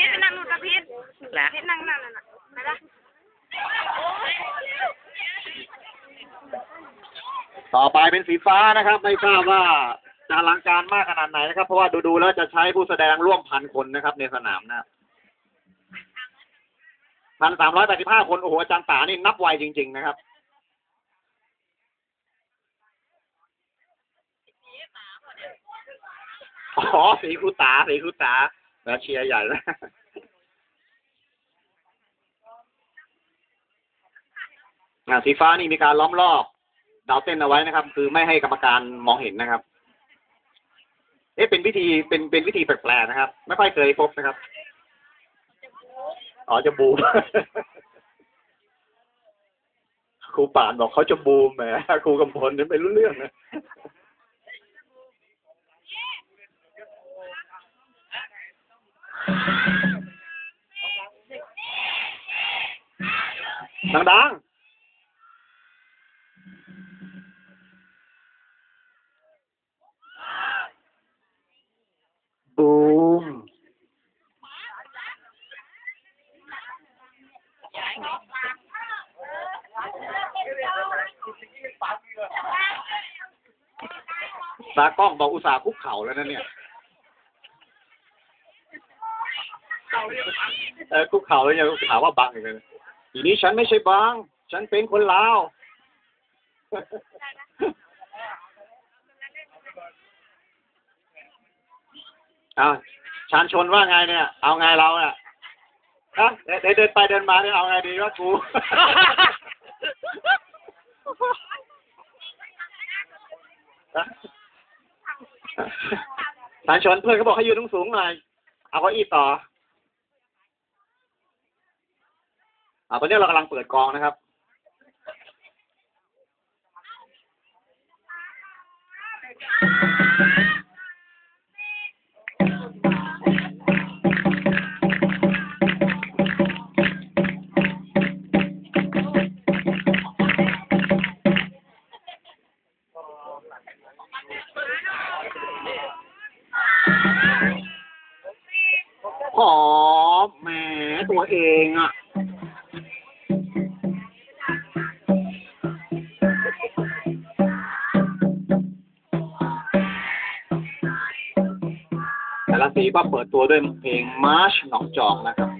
พีทไปนั่งนู่นนะพีทละพีทนั่งนั่นน่ะไปละต่อไปเป็นสีฟ้านะครับ ไม่ทราบว่าจะอลังการมากขนาดไหนนะครับ เพราะว่าดูๆแล้วจะใช้ผู้แสดงร่วมพันคนนะครับ ในสนามนะพันสามร้อยแปดสิบห้าคน โอ้โหอาจารย์ตานี่นับไวจริง ๆ นะครับอ๋อสีครูตาสีครูตา แล้วเชียร์ใหญ่แล้วสีฟ้านี่มีการล้อมรอบดาวเต้นเอาไว้นะครับ คือไม่ให้กรรมการมองเห็นนะครับ เอ๊ะเป็นวิธีเป็นเป็นวิธีแปลกๆนะครับ ไม่ค่อยเคยพบนะครับอ๋อจะบูมครูป่านบอกเขาจะบูมแหมครูกำพลนี่ไม่รู้เรื่องนะ ดังๆบูมตากล้องบอกอุตส่าห์คุกเข่าแล้วนะเนี่ยเออคุกเข่าแล้วยังถามว่าบังอีกเลย ทีนี้ฉันไม่ใช่บังฉันเป็นคนลาว เอาชานชนว่าไงเนี่ย เอาไงเราเนี่ยฮะเดินเดินไปเดินมาเนี่ยเอาไงดีวะกูชานชนเพื่อนเขาบอกให้ยืนสูงๆหน่อย เอาเก้าอี้ต่อ อ่าตอนนี้เรากำลังเปิดกองนะครับ หอมแหมตัวเองอะ ละสีก็เปิดตัวด้วยเพลงมาร์ชหนองจอกนะครับ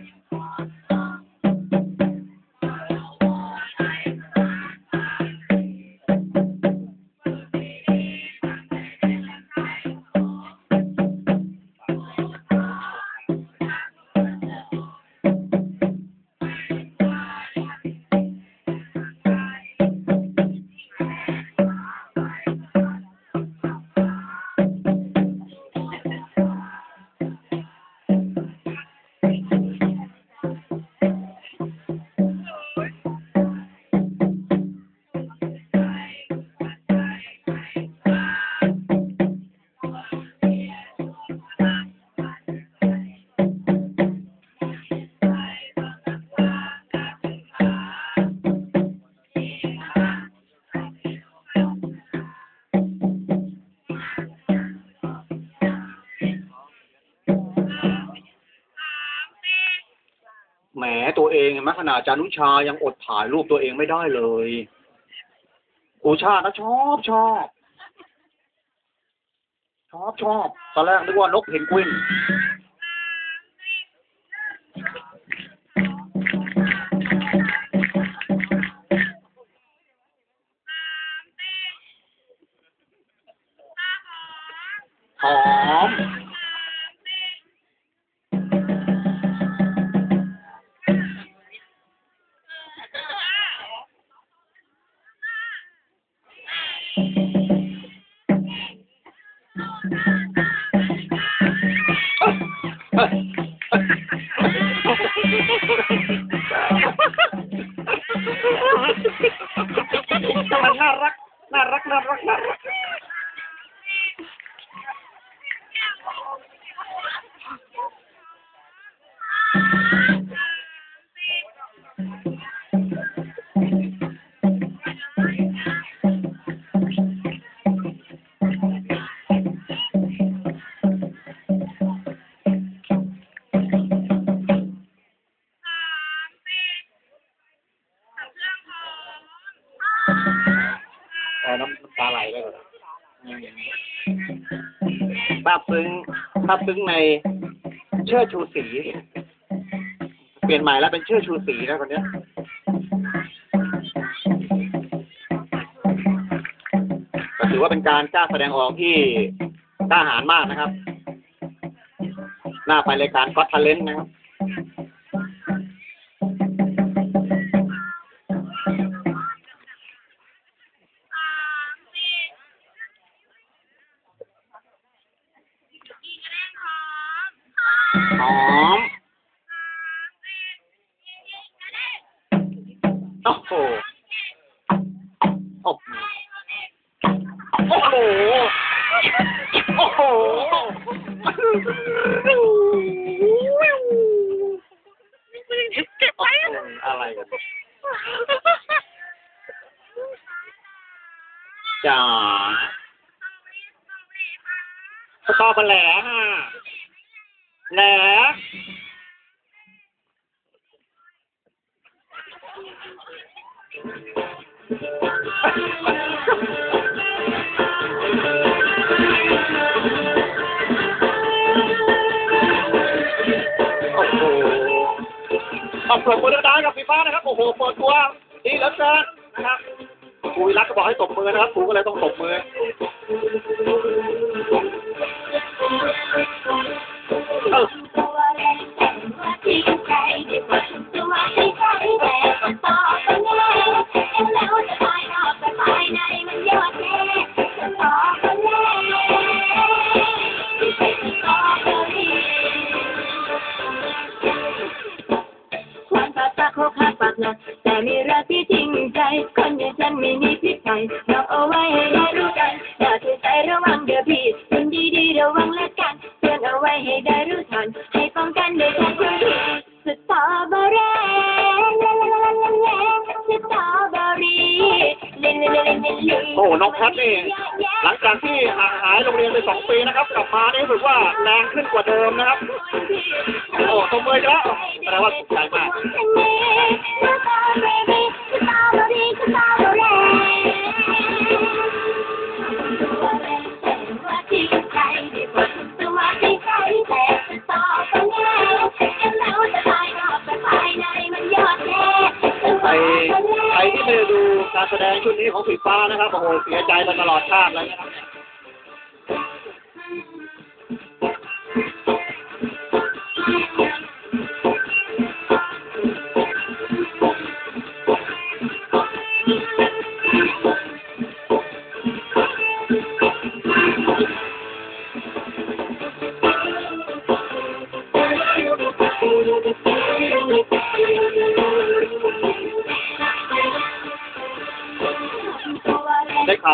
ตัวเองเห็นไหมขนาดจานุชายังอดถ่ายรูปตัวเองไม่ได้เลยครูชาตินะชอบชอบชอบชอบตอนแรกนึกว่านกเพนกวิน าบซึ้งซาบซึ้งในเชื่อชูสี เปลี่ยนใหม่แล้วเป็นเชื่อชูสีนะคนเนี้ยก็ถือว่าเป็นการกล้าแสดงออกที่กล้าหาญมากนะครับ หน้าไปรายการก็ทันเลนนะครับ หอมสามสี่กี่คะแนนโอ้โห โอ้โห โอ้โห โอ้โห เก็บไว้อะไรกันจ๋าสตอเบอร์แหละ แหลโอ้โหขอบคุณมือดังๆกับฟีฟ้านะครับ โอ้โหเปิดตัวดีเหลือเกินนะครับครูวิรัตก็บอกให้ตบมือนะครับครูก็เลยต้องตบมือ ไม่มีพิษใจเราเอาไว้ให้ได้รู้กันอย่าถือใจระวังเดี๋ยวพี่คนดีๆระวังและกันเตือนเอาไว้ให้ได้รู้ทันให้ป้องกันด้วยกันทุกทีสตรอเบอรี่ลาลาลาลาลสตรอเบอรี่เลเลเลเลเลโอ้น้องแพทนี่หลังจากที่ห่างหายโรงเรียนไปสองปีนะครับ กลับมานี่รู้สึกว่าแรงขึ้นกว่าเดิมนะครับโอ้ตบมือแล้วแสดงว่าสุขใจมาก รุ่นี้ของสีฟ้านะครับโอ้โหเสียใจมาตลอดชาติเลยนะครับ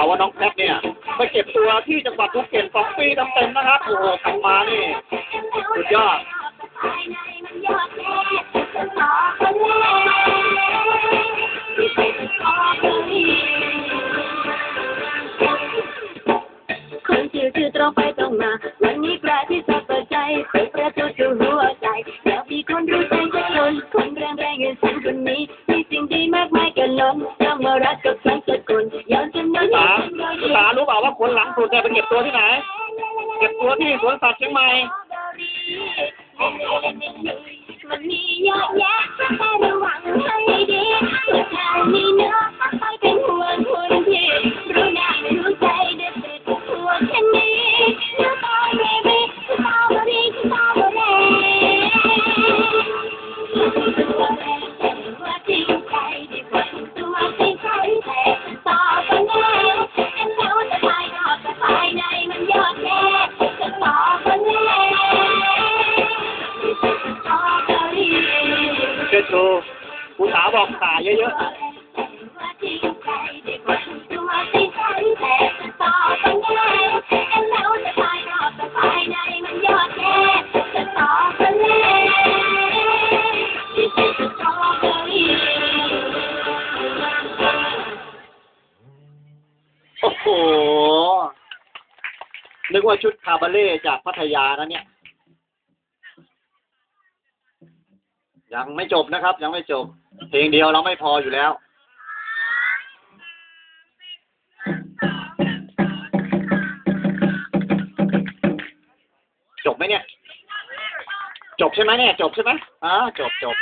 าวว่าน้องแพทเนี่ยไปเก็บตัวที่จังหวัดภูเก็ตสองปีเต็มๆนะครับโอ้โหกลับมานี่สุดยอดคนชื่อชื่อตรงไปตรงมาวันนี้กระที่ ยไปเก็บตัวที่ไหน เก็บตัวที่สวนสัตว์เชียงใหม่มันมีเยอะแยะแต่ระวังให้ดีเมื่อทางนี้เนอ อลเล่จากพัทยานะเนี่ย ยังไม่จบนะครับ ยังไม่จบ เพลงเดียวเราไม่พออยู่แล้วจบไหมเนี่ย จบใช่ไหมเนี่ย จบใช่ไหมอ่าจบจบ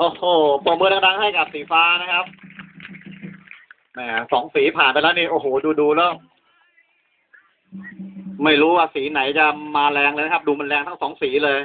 โอ้โหปรบมือดังๆให้กับสีฟ้านะครับแหมสองสีผ่านไปแล้วนี่ โอ้โห ดูดูแล้ว ไม่รู้ว่าสีไหนจะมาแรงเลยนะครับ ดูมันแรงทั้งสองสีเลย